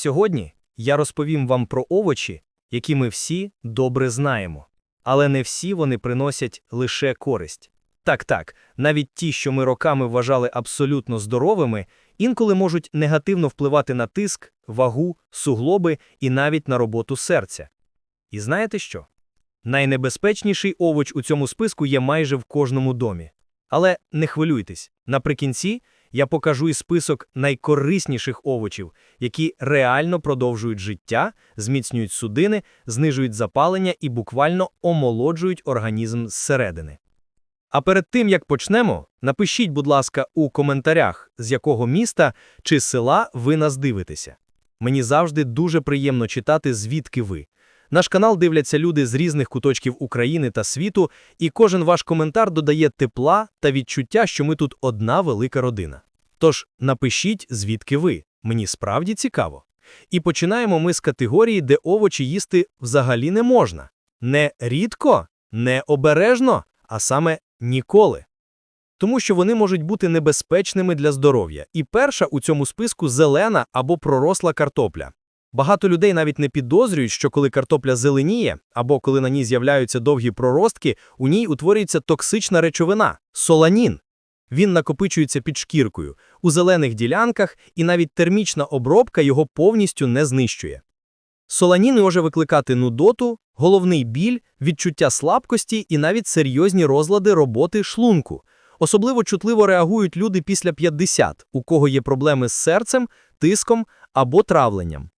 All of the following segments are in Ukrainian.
Сьогодні я розповім вам про овочі, які ми всі добре знаємо. Але не всі вони приносять лише користь. Так, так, навіть ті, що ми роками вважали абсолютно здоровими, інколи можуть негативно впливати на тиск, вагу, суглоби і навіть на роботу серця. І знаєте що? Найнебезпечніший овоч у цьому списку є майже в кожному домі. Але не хвилюйтесь, наприкінці я покажу і список найкорисніших овочів, які реально продовжують життя, зміцнюють судини, знижують запалення і буквально омолоджують організм зсередини. А перед тим, як почнемо, напишіть, будь ласка, у коментарях, з якого міста чи села ви нас дивитеся. Мені завжди дуже приємно читати, звідки ви. Наш канал дивляться люди з різних куточків України та світу, і кожен ваш коментар додає тепла та відчуття, що ми тут одна велика родина. Тож напишіть, звідки ви. Мені справді цікаво. І починаємо ми з категорії, де овочі їсти взагалі не можна. Не рідко, не обережно, а саме ніколи. Тому що вони можуть бути небезпечними для здоров'я. І перша у цьому списку зелена або проросла картопля. Багато людей навіть не підозрюють, що коли картопля зеленіє, або коли на ній з'являються довгі проростки, у ній утворюється токсична речовина соланін. Він накопичується під шкіркою у зелених ділянках, і навіть термічна обробка його повністю не знищує. Соланін може викликати нудоту, головний біль, відчуття слабкості і навіть серйозні розлади роботи шлунку. Особливо чутливо реагують люди після 50, у кого є проблеми з серцем, тиском або травленням.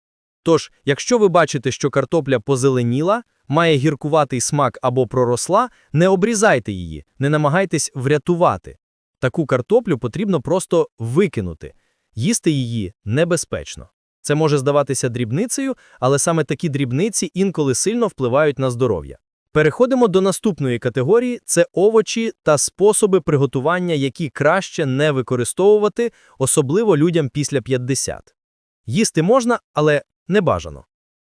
Тож, якщо ви бачите, що картопля позеленіла, має гіркуватий смак або проросла, не обрізайте її, не намагайтесь врятувати. Таку картоплю потрібно просто викинути. Їсти її небезпечно. Це може здаватися дрібницею, але саме такі дрібниці інколи сильно впливають на здоров'я. Переходимо до наступної категорії це овочі та способи приготування, які краще не використовувати, особливо людям після 50. Їсти можна, але не бажано.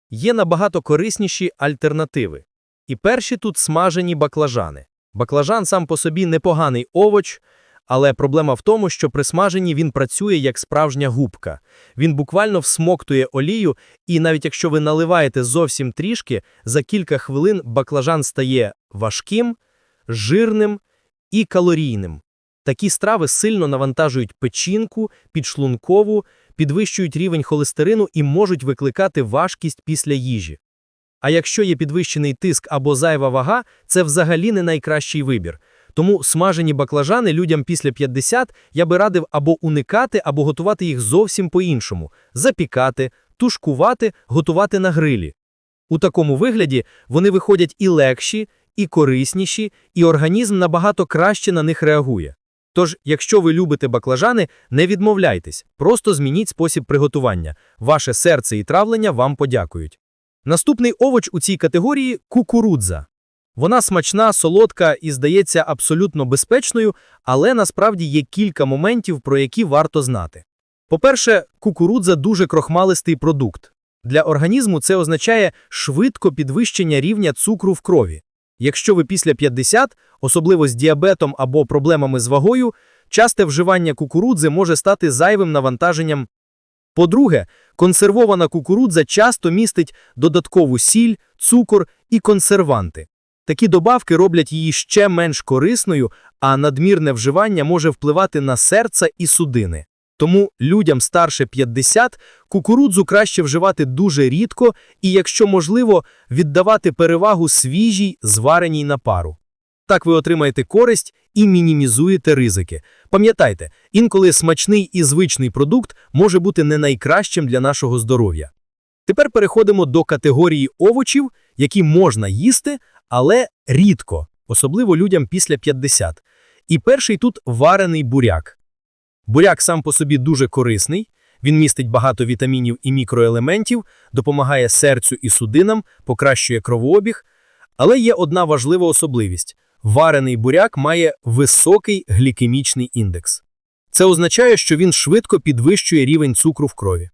Є набагато корисніші альтернативи. І перші тут смажені баклажани. Баклажан сам по собі непоганий овоч, але проблема в тому, що при смаженні він працює як справжня губка. Він буквально всмоктує олію, і навіть якщо ви наливаєте зовсім трішки, за кілька хвилин баклажан стає важким, жирним і калорійним. Такі страви сильно навантажують печінку, підшлункову, підвищують рівень холестерину і можуть викликати важкість після їжі. А якщо є підвищений тиск або зайва вага, це взагалі не найкращий вибір. Тому смажені баклажани людям після 50 я би радив або уникати, або готувати їх зовсім по-іншому: запікати, тушкувати, готувати на грилі. У такому вигляді вони виходять і легші, і корисніші, і організм набагато краще на них реагує. Тож, якщо ви любите баклажани, не відмовляйтесь, просто змініть спосіб приготування. Ваше серце і травлення вам подякують. Наступний овоч у цій категорії кукурудза. Вона смачна, солодка і здається абсолютно безпечною, але насправді є кілька моментів, про які варто знати. По-перше, кукурудза дуже крохмалистий продукт. Для організму це означає швидко підвищення рівня цукру в крові. Якщо ви після 50, особливо з діабетом або проблемами з вагою, часте вживання кукурудзи може стати зайвим навантаженням. По-друге, консервована кукурудза часто містить додаткову сіль, цукор і консерванти. Такі добавки роблять її ще менш корисною, а надмірне вживання може впливати на серце і судини. Тому людям старше 50 кукурудзу краще вживати дуже рідко і, якщо можливо, віддавати перевагу свіжій, звареній на пару. Так ви отримаєте користь і мінімізуєте ризики. Пам'ятайте, інколи смачний і звичний продукт може бути не найкращим для нашого здоров'я. Тепер переходимо до категорії овочів, які можна їсти, але рідко, особливо людям після 50. І перший тут варений буряк. Буряк сам по собі дуже корисний, він містить багато вітамінів і мікроелементів, допомагає серцю і судинам, покращує кровообіг. Але є одна важлива особливість: варений буряк має високий глікемічний індекс. Це означає, що він швидко підвищує рівень цукру в крові.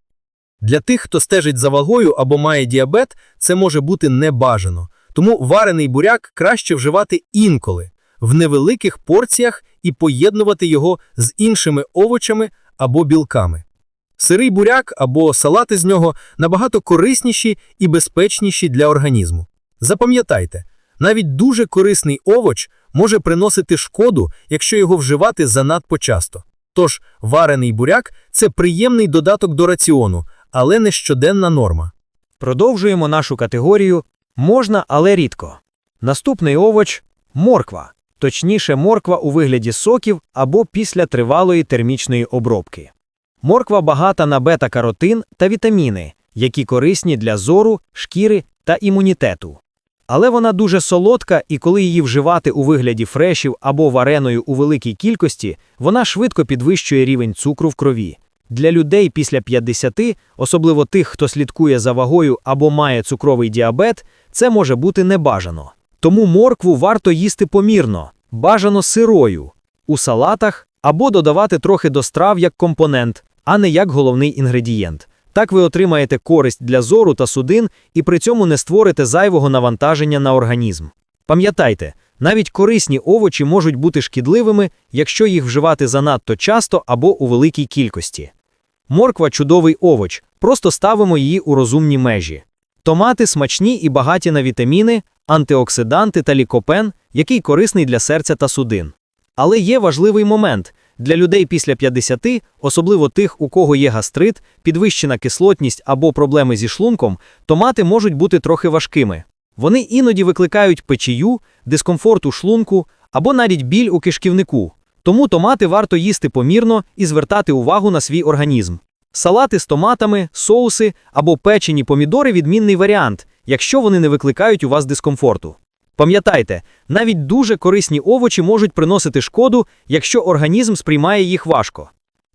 Для тих, хто стежить за вагою або має діабет, це може бути небажано, тому варений буряк краще вживати інколи, в невеликих порціях і поєднувати його з іншими овочами або білками. Сирий буряк або салати з нього набагато корисніші і безпечніші для організму. Запам'ятайте, навіть дуже корисний овоч може приносити шкоду, якщо його вживати занадто часто. Тож варений буряк це приємний додаток до раціону, але не щоденна норма. Продовжуємо нашу категорію можна, але рідко. Наступний овоч морква, точніше, морква у вигляді соків або після тривалої термічної обробки. Морква багата на бета-каротин та вітаміни, які корисні для зору, шкіри та імунітету. Але вона дуже солодка, і коли її вживати у вигляді фрешів або вареною у великій кількості, вона швидко підвищує рівень цукру в крові. Для людей після 50, особливо тих, хто слідкує за вагою або має цукровий діабет, це може бути небажано. Тому моркву варто їсти помірно, бажано сирою, у салатах або додавати трохи до страв як компонент, а не як головний інгредієнт. Так ви отримаєте користь для зору та судин і при цьому не створите зайвого навантаження на організм. Пам'ятайте, навіть корисні овочі можуть бути шкідливими, якщо їх вживати занадто часто або у великій кількості. Морква чудовий овоч, просто ставимо її у розумні межі. Томати смачні і багаті на вітаміни, антиоксиданти та лікопен, який корисний для серця та судин. Але є важливий момент для людей після 50, особливо тих, у кого є гастрит, підвищена кислотність або проблеми зі шлунком, томати можуть бути трохи важкими. Вони іноді викликають печію, дискомфорт у шлунку або навіть біль у кишківнику. Тому томати варто їсти помірно і звертати увагу на свій організм. Салати з томатами, соуси або печені помідори відмінний варіант, якщо вони не викликають у вас дискомфорту. Пам'ятайте, навіть дуже корисні овочі можуть приносити шкоду, якщо організм сприймає їх важко.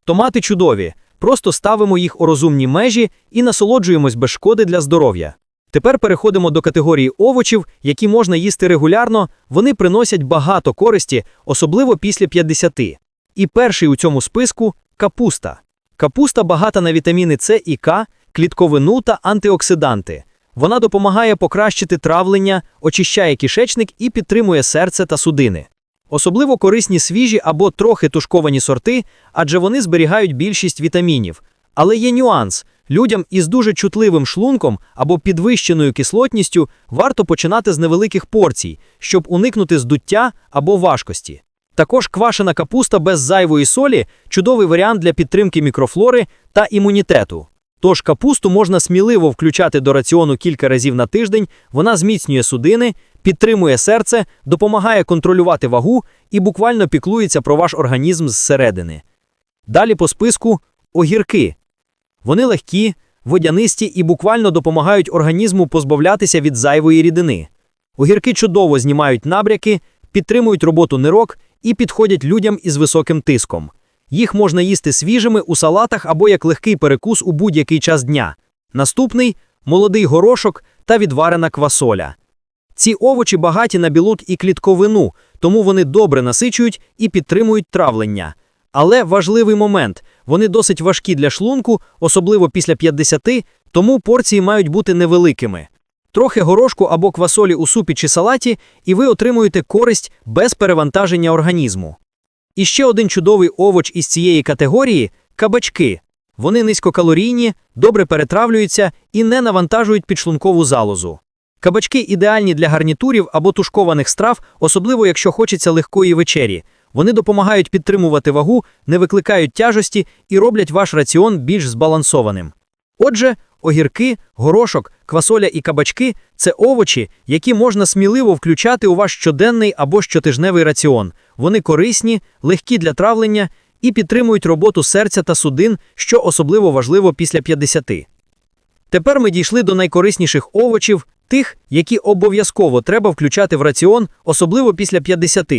Томати чудові, просто ставимо їх у розумні межі і насолоджуємось без шкоди для здоров'я. Тепер переходимо до категорії овочів, які можна їсти регулярно, вони приносять багато користі, особливо після 50. І перший у цьому списку капуста. Капуста багата на вітаміни С і К, клітковину та антиоксиданти. Вона допомагає покращити травлення, очищає кишечник і підтримує серце та судини. Особливо корисні свіжі або трохи тушковані сорти, адже вони зберігають більшість вітамінів. Але є нюанс: людям із дуже чутливим шлунком або підвищеною кислотністю варто починати з невеликих порцій, щоб уникнути здуття або важкості. Також квашена капуста без зайвої солі чудовий варіант для підтримки мікрофлори та імунітету. Тож капусту можна сміливо включати до раціону кілька разів на тиждень, вона зміцнює судини, підтримує серце, допомагає контролювати вагу і буквально піклується про ваш організм зсередини. Далі по списку огірки. Вони легкі, водянисті і буквально допомагають організму позбавлятися від зайвої рідини. Огірки чудово знімають набряки, підтримують роботу нирок і підходять людям із високим тиском. Їх можна їсти свіжими у салатах або як легкий перекус у будь-який час дня. Наступний молодий горошок та відварена квасоля. Ці овочі багаті на білок і клітковину, тому вони добре насичують і підтримують травлення. Але важливий момент вони досить важкі для шлунку, особливо після 50, тому порції мають бути невеликими. Трохи горошку або квасолі у супі чи салаті, і ви отримуєте користь без перевантаження організму. І ще один чудовий овоч із цієї категорії кабачки. Вони низькокалорійні, добре перетравлюються і не навантажують підшлункову залозу. Кабачки ідеальні для гарнітурів або тушкованих страв, особливо якщо хочеться легкої вечері. Вони допомагають підтримувати вагу, не викликають тяжості і роблять ваш раціон більш збалансованим. Отже, огірки, горошок, квасоля і кабачки це овочі, які можна сміливо включати у ваш щоденний або щотижневий раціон. Вони корисні, легкі для травлення і підтримують роботу серця та судин, що особливо важливо після 50. Тепер ми дійшли до найкорисніших овочів, тих, які обов'язково треба включати в раціон, особливо після 50.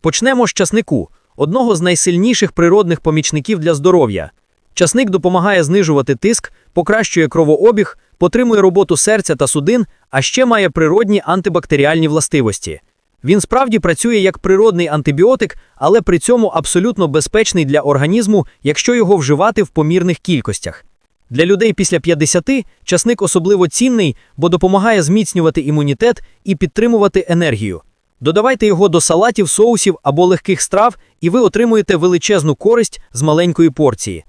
Почнемо з часнику, одного з найсильніших природних помічників для здоров'я. Часник допомагає знижувати тиск, покращує кровообіг, потримує роботу серця та судин, а ще має природні антибактеріальні властивості. Він справді працює як природний антибіотик, але при цьому абсолютно безпечний для організму, якщо його вживати в помірних кількостях. Для людей після 50 часник особливо цінний, бо допомагає зміцнювати імунітет і підтримувати енергію. Додавайте його до салатів, соусів або легких страв, і ви отримуєте величезну користь з маленької порції.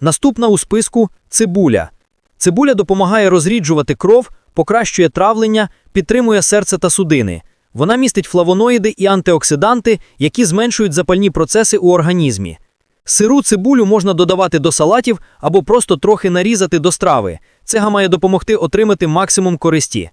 Наступна у списку цибуля. Цибуля допомагає розріджувати кров, покращує травлення, підтримує серце та судини. Вона містить флавоноїди і антиоксиданти, які зменшують запальні процеси у організмі. Сиру цибулю можна додавати до салатів або просто трохи нарізати до страви. Це має допомогти отримати максимум користі.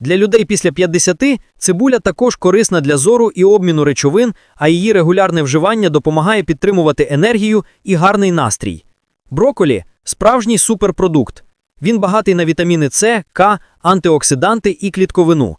Для людей після 50 цибуля також корисна для зору і обміну речовин, а її регулярне вживання допомагає підтримувати енергію і гарний настрій. Броколі справжній суперпродукт. Він багатий на вітаміни С, К, антиоксиданти і клітковину.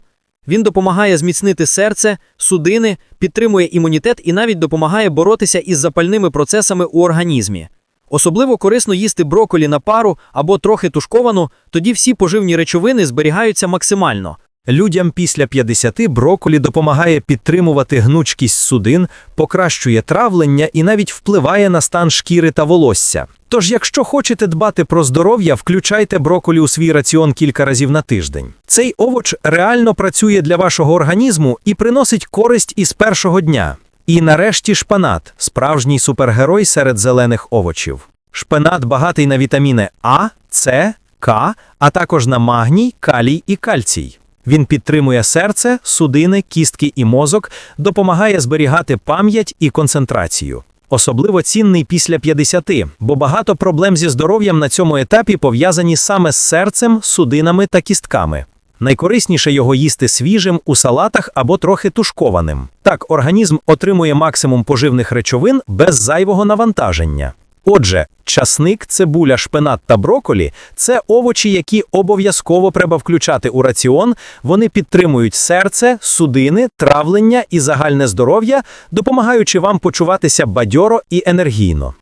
Він допомагає зміцнити серце, судини, підтримує імунітет і навіть допомагає боротися із запальними процесами у організмі. Особливо корисно їсти броколі на пару або трохи тушковану, тоді всі поживні речовини зберігаються максимально. Людям після 50 броколі допомагає підтримувати гнучкість судин, покращує травлення і навіть впливає на стан шкіри та волосся. Тож, якщо хочете дбати про здоров'я, включайте броколі у свій раціон кілька разів на тиждень. Цей овоч реально працює для вашого організму і приносить користь із першого дня. І нарешті шпанат справжній супергерой серед зелених овочів. Шпинат багатий на вітаміни А, С, К, а також на магній, калій і кальцій. Він підтримує серце, судини, кістки і мозок, допомагає зберігати пам'ять і концентрацію. Особливо цінний після 50, бо багато проблем зі здоров'ям на цьому етапі пов'язані саме з серцем, судинами та кістками. Найкорисніше його їсти свіжим у салатах або трохи тушкованим. Так організм отримує максимум поживних речовин без зайвого навантаження. Отже, часник, цибуля, шпинат та броколі це овочі, які обов'язково треба включати у раціон. Вони підтримують серце, судини, травлення і загальне здоров'я, допомагаючи вам почуватися бадьоро і енергійно.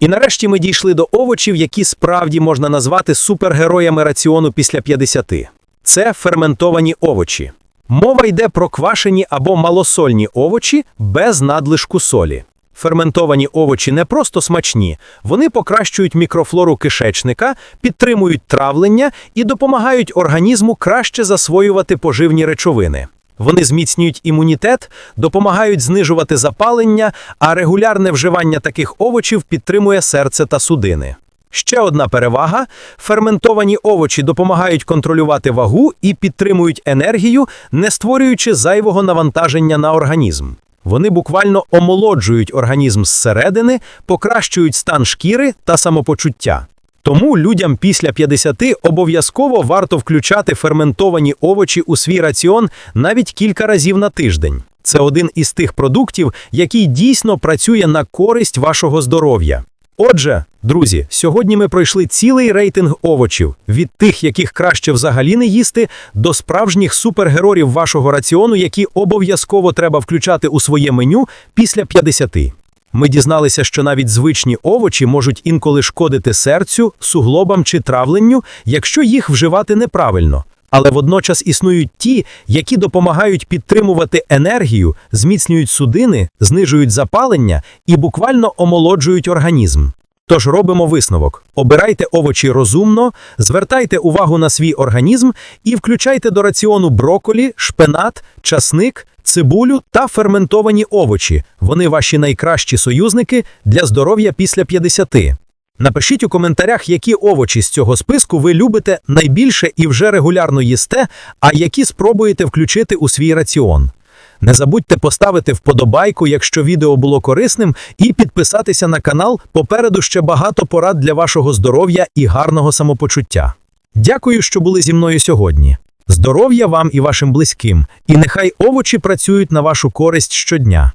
І нарешті ми дійшли до овочів, які справді можна назвати супергероями раціону після 50. Це ферментовані овочі. Мова йде про квашені або малосольні овочі без надлишку солі. Ферментовані овочі не просто смачні, вони покращують мікрофлору кишечника, підтримують травлення і допомагають організму краще засвоювати поживні речовини. Вони зміцнюють імунітет, допомагають знижувати запалення, а регулярне вживання таких овочів підтримує серце та судини. Ще одна перевага: ферментовані овочі допомагають контролювати вагу і підтримують енергію, не створюючи зайвого навантаження на організм. Вони буквально омолоджують організм зсередини, покращують стан шкіри та самопочуття. Тому людям після 50 обов'язково варто включати ферментовані овочі у свій раціон навіть кілька разів на тиждень. Це один із тих продуктів, який дійсно працює на користь вашого здоров'я. Отже, друзі, сьогодні ми пройшли цілий рейтинг овочів від тих, яких краще взагалі не їсти, до справжніх супергероїв вашого раціону, які обов'язково треба включати у своє меню після 50. Ми дізналися, що навіть звичні овочі можуть інколи шкодити серцю, суглобам чи травленню, якщо їх вживати неправильно. Але водночас існують ті, які допомагають підтримувати енергію, зміцнюють судини, знижують запалення і буквально омолоджують організм. Тож робимо висновок: обирайте овочі розумно, звертайте увагу на свій організм і включайте до раціону броколі, шпинат, часник, цибулю та ферментовані овочі. Вони ваші найкращі союзники для здоров'я після 50. Напишіть у коментарях, які овочі з цього списку ви любите найбільше і вже регулярно їсте, а які спробуєте включити у свій раціон. Не забудьте поставити вподобайку, якщо відео було корисним, і підписатися на канал. Попереду ще багато порад для вашого здоров'я і гарного самопочуття. Дякую, що були зі мною сьогодні. Здоров'я вам і вашим близьким, і нехай овочі працюють на вашу користь щодня.